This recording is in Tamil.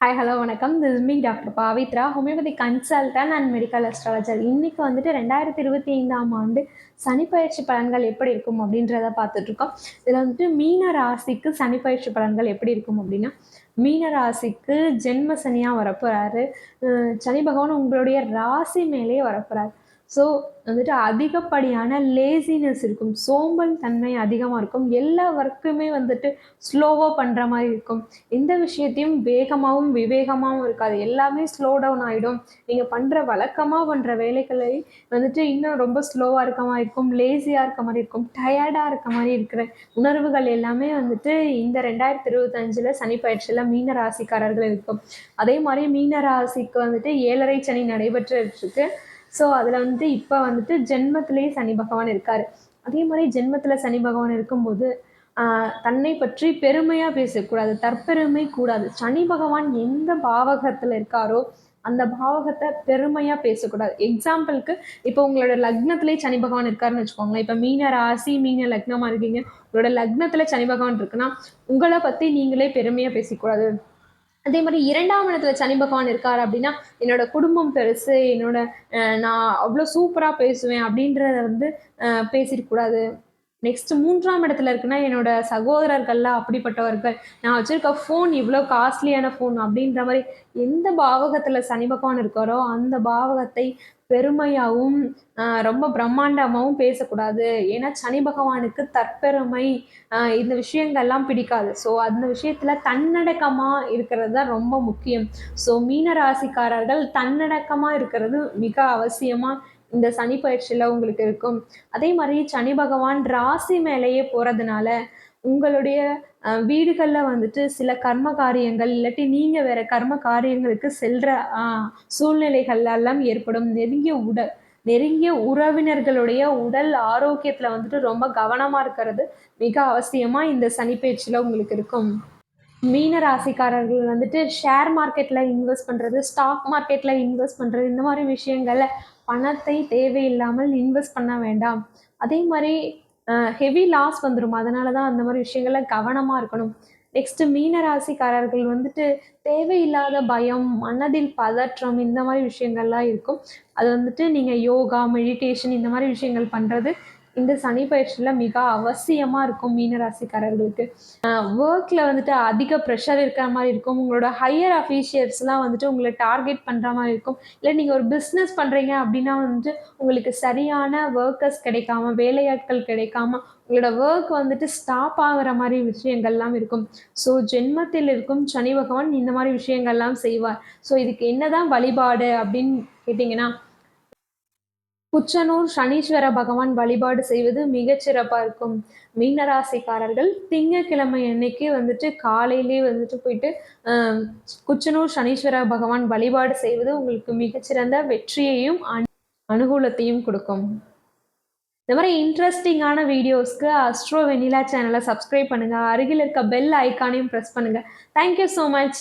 ஹாய் ஹலோ வணக்கம். This me doctor Pavithra homeopathy consultant and medical astrologer இன்னைக்கு வந்துட்டு ரெண்டாயிரத்தி இருபத்தி ஐந்தாம் ஆண்டு சனிப்பயிற்சி பலன்கள் எப்படி இருக்கும் அப்படின்றத பார்த்துட்ருக்கோம் இதில் வந்துட்டு மீன ராசிக்கு சனிப்பயிற்சி பலன்கள் எப்படி இருக்கும் அப்படின்னா மீன ராசிக்கு ஜென்ம சனியாக வரப்போகிறாரு சனி பகவான் உங்களுடைய ராசி மேலே வரப்போகிறாரு ஸோ வந்துட்டு அதிகப்படியான லேசினஸ் இருக்கும். சோம்பல் தன்மை அதிகமாக இருக்கும். எல்லா ஒர்க்குமே வந்துட்டு ஸ்லோவாக பண்ணுற மாதிரி இருக்கும். எந்த விஷயத்தையும் வேகமாகவும் விவேகமாகவும் இருக்காது. எல்லாமே ஸ்லோ டவுன் ஆகிடும் நீங்கள் பண்ணுற வழக்கமாக பண்ணுற வேலைகளை வந்துட்டு இன்னும் ரொம்ப ஸ்லோவாக இருக்க மாதிரி இருக்கும். லேசியாக இருக்க மாதிரி இருக்கும். டயர்டாக இருக்க மாதிரி இருக்கிற உணர்வுகள் எல்லாமே வந்துட்டு இந்த ரெண்டாயிரத்தி இருபத்தஞ்சில் சனி பயிற்சியில் மீன ராசிக்காரர்கள் இருக்கும். அதே மாதிரி மீன ராசிக்கு வந்துட்டு ஏழரை சனி நடைபெற்று இருக்கு ஸோ அதில் வந்து இப்போ வந்துட்டு ஜென்மத்திலேயே சனி பகவான் இருக்கார். அதே மாதிரி ஜென்மத்தில் சனி பகவான் இருக்கும்போது தன்னை பற்றி பெருமையாக பேசக்கூடாது தற்பெருமை கூடாது. சனி பகவான் எந்த பாவகத்தில் இருக்காரோ அந்த பாவகத்தை பெருமையாக பேசக்கூடாது. எக்ஸாம்பிளுக்கு இப்போ உங்களோட லக்னத்திலே சனி பகவான் இருக்காருன்னு வச்சுக்கோங்களேன். இப்போ மீன ராசி மீன லக்னமாக இருக்கீங்க. உங்களோட லக்னத்தில் சனி பகவான் இருக்குன்னா உங்களை பற்றி நீங்களே பெருமையாக பேசக்கூடாது. அதே மாதிரி இரண்டாம் இடத்துல சனி பகவான் இருக்கார் அப்படின்னா என்னோட குடும்பம் பெருசு என்னோட நான் அவ்வளோ சூப்பராக பேசுவேன் அப்படின்றத வந்து பேசிடக்கூடாது நெக்ஸ்ட் மூன்றாம் இடத்துல இருக்குன்னா என்னோட சகோதரர்கள்லாம் அப்படிப்பட்டவர்கள். நான் வச்சிருக்க ஃபோன் இவ்வளோ காஸ்ட்லியான ஃபோன் அப்படின்ற மாதிரி எந்த பாவகத்தில் சனி பகவான் இருக்காரோ அந்த பாவகத்தை பெருமையாகவும் ரொம்ப பிரம்மாண்டமாகவும் பேசக்கூடாது. ஏன்னா சனி பகவானுக்கு தற்பெருமை இந்த விஷயங்கள்லாம் பிடிக்காது. ஸோ அந்த விஷயத்தில் தன்னடக்கமாக இருக்கிறது தான் ரொம்ப முக்கியம். ஸோ மீன ராசிக்காரர்கள் தன்னடக்கமாக இருக்கிறது மிக அவசியமாக இந்த சனி பயிற்சியில் உங்களுக்கு இருக்கும். அதே மாதிரி சனி பகவான் ராசி மேலேயே போகிறதுனால உங்களுடைய வீடுகளில் வந்துட்டு சில கர்ம காரியங்கள் இல்லாட்டி நீங்கள் வேற கர்ம காரியங்களுக்கு செல்கிற சூழ்நிலைகள் எல்லாம் ஏற்படும். நெருங்கிய உடல் நெருங்கிய உறவினர்களுடைய உடல் ஆரோக்கியத்தில் வந்துட்டு ரொம்ப கவனமாக இருக்கிறது மிக அவசியமாக இந்த சனிப்பயிற்சியில் உங்களுக்கு இருக்கும். மீன ராசிக்காரர்கள் வந்துட்டு ஷேர் மார்க்கெட்டில் இன்வெஸ்ட் பண்ணுறது ஸ்டாக் மார்க்கெட்டில் இன்வெஸ்ட் பண்ணுறது இந்த மாதிரி விஷயங்களில் பணத்தை தேவையில்லாமல் இன்வெஸ்ட் பண்ண வேண்டாம். அதே மாதிரி ஹெவி லாஸ் வந்துடும் அதனால தான் அந்த மாதிரி விஷயங்கள்ல கவனமாக இருக்கணும். நெக்ஸ்ட்டு மீன ராசிக்காரர்கள் வந்துட்டு தேவையில்லாத பயம் மனதில் பதற்றம் இந்த மாதிரி விஷயங்கள்லாம் இருக்கும். அது வந்துட்டு நீங்கள் யோகா மெடிடேஷன் இந்த மாதிரி விஷயங்கள் பண்ணுறது இந்த சனி பயிற்சியில் மிக அவசியமாக இருக்கும் மீனராசிக்காரர்களுக்கு. ஒர்க்கில் வந்துட்டு அதிக ப்ரெஷர் இருக்கிற மாதிரி இருக்கும். உங்களோட ஹையர் அஃபீஷியல்ஸ்லாம் வந்துட்டு உங்களை டார்கெட் பண்ணுற மாதிரி இருக்கும். இல்லை நீங்கள் ஒரு பிஸ்னஸ் பண்ணுறீங்க அப்படின்னா வந்துட்டு உங்களுக்கு சரியான ஒர்க்கர்ஸ் கிடைக்காம வேலையாட்கள் கிடைக்காம உங்களோட ஒர்க் வந்துட்டு ஸ்டாப் ஆகிற மாதிரி விஷயங்கள்லாம் இருக்கும். ஸோ ஜென்மத்தில் இருக்கும் சனி பகவான் இந்த மாதிரி விஷயங்கள்லாம் செய்வார். ஸோ இதுக்கு என்னதான் வழிபாடு அப்படின்னு கேட்டிங்கன்னா குச்சனூர் சனீஸ்வர பகவான் வழிபாடு செய்வது மிகச்சிறப்பாக இருக்கும். மீனராசிக்காரர்கள் திங்கக்கிழமை அன்னைக்கு வந்துட்டு காலையிலே வந்துட்டு போயிட்டு குச்சனூர் சனீஸ்வர பகவான் வழிபாடு செய்வது உங்களுக்கு மிகச்சிறந்த வெற்றியையும் அனுகூலத்தையும் கொடுக்கும். இந்த மாதிரி இன்ட்ரெஸ்டிங்கான வீடியோஸ்க்கு அஸ்ட்ரோ வெனிலா சேனலை சப்ஸ்கிரைப் பண்ணுங்கள் அருகில் இருக்க பெல் ஐக்கானையும் ப்ரெஸ் பண்ணுங்கள் தேங்க்யூ ஸோ மச்